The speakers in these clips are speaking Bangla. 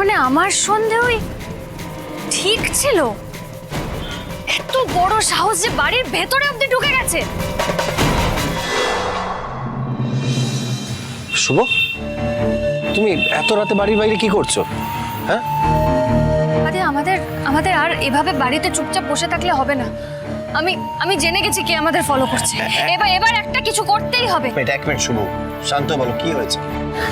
মানে আমার সন্দেহই ঠিক ছিল? এত বড় সাহস যে বাড়ির ভেতরে অব্দি ঢুকে গেছে! শুভ? তুমি এত রাতে বাড়ির বাইরে কি করছ? হ্যাঁ? আরে আমাদের আমাদের আর এভাবে বাড়িতে চুপচাপ বসে থাকলে হবে না। আমি আমি জেনে গেছি কে আমাদের ফলো করছে। এবার এবার একটা কিছু করতেই হবে। এক মিনিট শুভ। শান্ত বলো কি হয়েছে?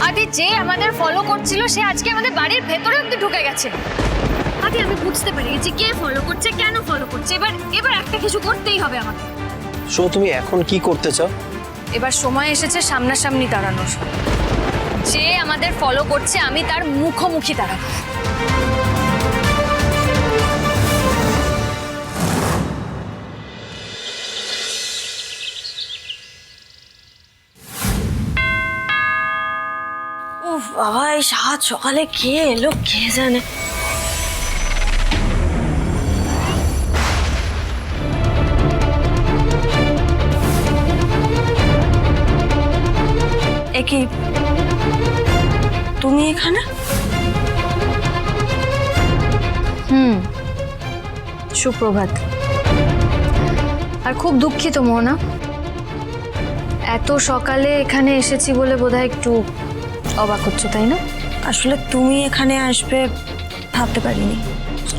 আদি যে আমাদের ফলো করছিল সে আজকে আমাদের বাড়ির ভেতরে অব্দি ঢুকে গেছে। আদি আমি বুঝতে পেরে গেছি কে ফলো করছে কেন ফলো করছে? এবার এবার একটা কিছু করতেই হবে আমাকে। সো তুমি এখন কি করতে চাও? এবার সময় এসেছে সামনাসামনি দাঁড়ানোর যে আমাদের ফলো করছে আমি তার মুখোমুখি দাঁড়াবো বাবা এই সাত সকালে কে এলো কে জানে? একে তুমি এখানে? হুম, সুপ্রভাত। আর খুব দুঃখিত, মোহনা। এত সকালে এখানে এসেছি বলে বোধহয় একটু অবাক হচ্ছে তাই না? আসলে তুমি এখানে আসবে ভাবতে পারিনি।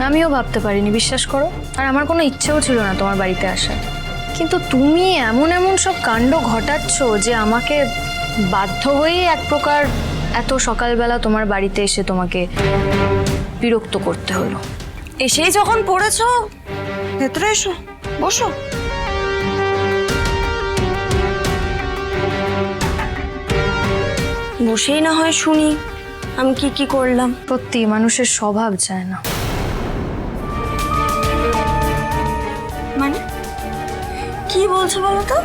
আমিও ভাবতে পারিনি বিশ্বাস করো। আর আমার কোনো ইচ্ছেও ছিল না তোমার বাড়িতে আসার। কিন্তু তুমি এমন এমন সব কাণ্ড ঘটাচ্ছ যে আমাকে বাধ্য হয়েই এক প্রকার এত সকালবেলা তোমার বাড়িতে এসে তোমাকে বিরক্ত করতে হলো। এসেই যখন পড়েছো ভেতরে এসো বসো। বসেই না হয় শুনি আমি কি কি করলাম। সত্যি মানুষের স্বভাব চায় না। মানে? কি বলছো বলো তো?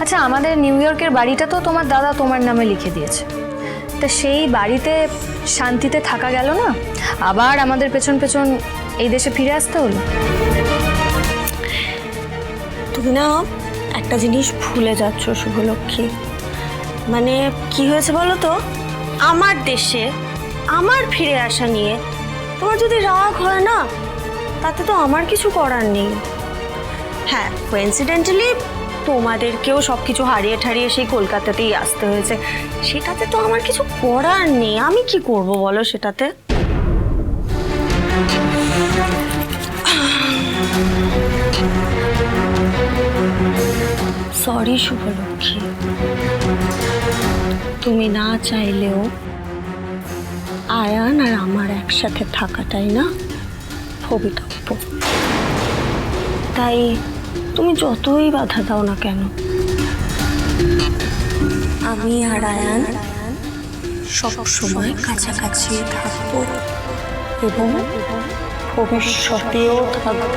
আচ্ছা আমাদের নিউ ইয়র্কের বাড়িটা তো তোমার দাদা তোমার নামে লিখে দিয়েছে। তা সেই বাড়িতে শান্তিতে থাকা গেল না? আবার আমাদের পেছন পেছন এই দেশে ফিরে আসতে হলো? তুমি না একটা জিনিস ভুলে যাচ্ছ শুভলক্ষ্মী। মানে কি হয়েছে বলো তো? আমার দেশে আমার ফিরে আসা নিয়ে তোমার যদি রাগ হয় না, তাতে তো আমার কিছু করার নেই। হ্যাঁ কোইন্সিডেন্টালি তোমাদেরকেও সব কিছু হারিয়ে ঠারিয়ে সেই কলকাতাতেই আসতে হয়েছে। সেটাতে তো আমার কিছু করার নেই। আমি কি করব বলো সেটাতে? সরি শুভলক্ষ্মী। তুমি না চাইলেও আয়ান আর আমার একসাথে থাকাটাই না ভবিতব্য। তাই তুমি যতই বাধা দাও না কেন, আমি আর আয়ান সব সময় কাছাকাছি থাকব এবং ভবিষ্যতেও থাকব।